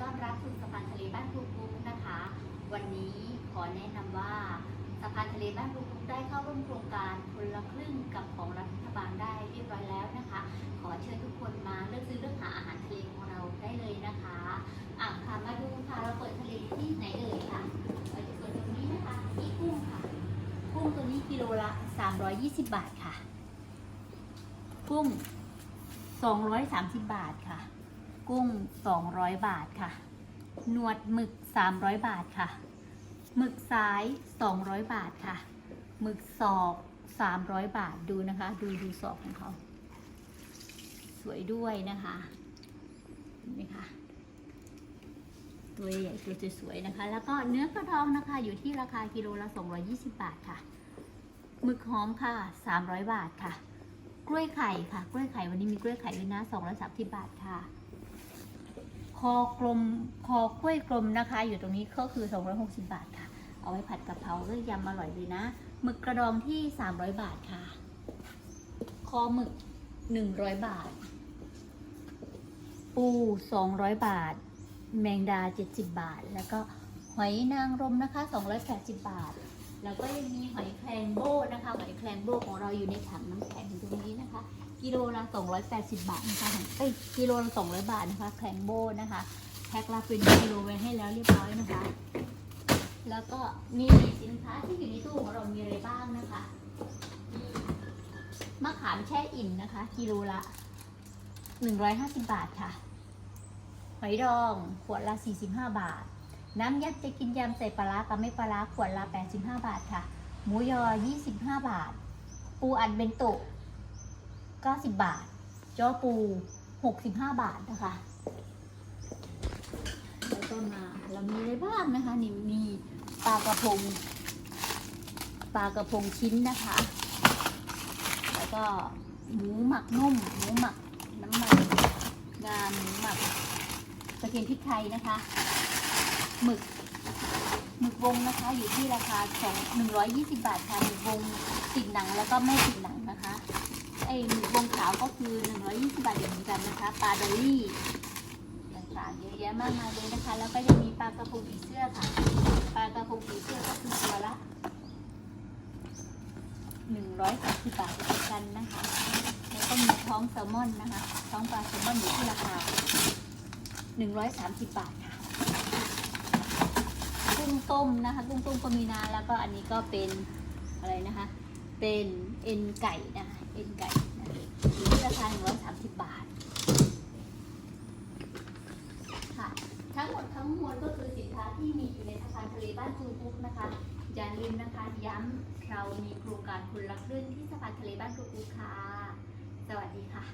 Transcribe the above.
ต้อนรับสู่สะพานทะเลบ้านครูกุ๊กนะคะ วันนี้ขอแนะนำว่าสะพานทะเลบ้านครูกุ๊กได้เข้าร่วมโครงการคนละครึ่งกับของรัฐบาลได้เรียบร้อยแล้วนะคะ ขอเชิญทุกคนมาเลือกซื้อเลือกหาอาหารทะเลของเราได้เลยนะคะอะค่ะมาดูค่ะเราเปิดทะเลที่ไหนเอ่ยค่ะเราจะเปิดตรงนี้นะคะที่กุ้งค่ะ กุ้งตัวนี้กิโลละ 320 บาทค่ะ กุ้ง230 บาทค่ะ กุ้ง 200 บาทค่ะ หนวดหมึก 300 บาทค่ะ หมึกสาย 200 บาทค่ะ หมึกศอก 300 บาทดูนะคะ ดูดูศอกของเขา สวยด้วยนะคะเห็นไหมคะตัวใหญ่ตัวสวยๆนะคะ แล้วก็เนื้อกระดองนะคะ อยู่ที่ราคากิโลละ 220 บาทค่ะ หมึกหอมค่ะ 300 บาทค่ะ กล้วยไข่ค่ะ กล้วยไข่วันนี้มีกล้วยไข่ด้วยนะ230 บาทค่ะ อกลมคอกล้วยกลมนะคะ อยู่ตรงนี้ก็คือ 260 บาทค่ะ เอาไว้ผัดกะเพราหรือยำอร่อยเลยนะหมึกกระดองที่ 300 บาทค่ะ คอหมึก 100 บาท ปู 200 บาท แมงดา 70 บาท แล้วก็หอยนางรมนะคะ 280 บาท แล้วก็ยังมีหอยแครงโบ้นะคะ หอยแครงโบ้ของเราอยู่ในถังน้ำแข็งตรงนี้นะคะ กิโลละ280 บาทนะคะเอ้ยกิโลละ200 บาทนะคะ แครงโบ้นะคะ แพ็คละเป็นกิโลไว้ให้แล้วเรียบร้อยนะคะ แล้วก็มีสินค้าที่อยู่ในตู้ของเรามีอะไรบ้างนะคะมะขามแช่อิ่มนะคะ กิโลละ 150 บาทค่ะ หอยดองขวดละ 45 บาท น้ำยัดจะกินยำใส่ปลาร้ากับไม่ปลาขวดละ 85 บาทค่ะ หมูยอ 25 บาท ปูอัดเบนโตะ90 บาทจอปู 65 บาทนะคะแล้วก็มาเรามีอะไรบ้างนะคะนี่มีปลากระพงปลากระพงชิ้นนะคะ แล้วก็หมูหมักนุ่มหมูหมักน้ำมันงาหมูหมักกระเทียมพริกไทยนะคะ หมึกหมึกวงนะคะ อยู่ที่ราคาสองหนึ่งร้อยยี่สิบาทค่ะหมึกวงติดหนังแล้วก็ไม่ติดหนังนะคะไอ้หมึกวงขาวก็คือหนึ่งร้อยยี่สิบาทเหมือนกันนะคะปลาดอลลี่ต่างๆเยอะแยะมากมายเลยนะคะ แล้วก็ยังมีปลากระพงผีเสื้อค่ะปลากระพงผีเสื้อก็คือตัวละหนึ่งร้อยสามสิบบาทเหมือนกันนะคะแล้วก็มีท้องแซลมอนนะคะท้องปลาแซลมอนอยู่ที่ราคาหนึ่งร้อยสามสิบบาท ค่ะกุ้งต้มนะคะ กุ้งต้มก็มีนาแล้วก็อันนี้ก็เป็นอะไรนะคะ เป็นเอ็นไก่นะคะเอ็นไก่นะคะอยู่ที่ราคา130บาทค่ะทั้งหมดทั้งมวลก็คือสินค้าที่มีอยู่ในสะพานทะเลบ้านจูกุ๊กนะคะอย่าลืมนะคะย้ำเรามีโครงการคนละครึ่งที่สะพานทะเลบ้านจูกุ๊กค่ะ สวัสดีค่ะ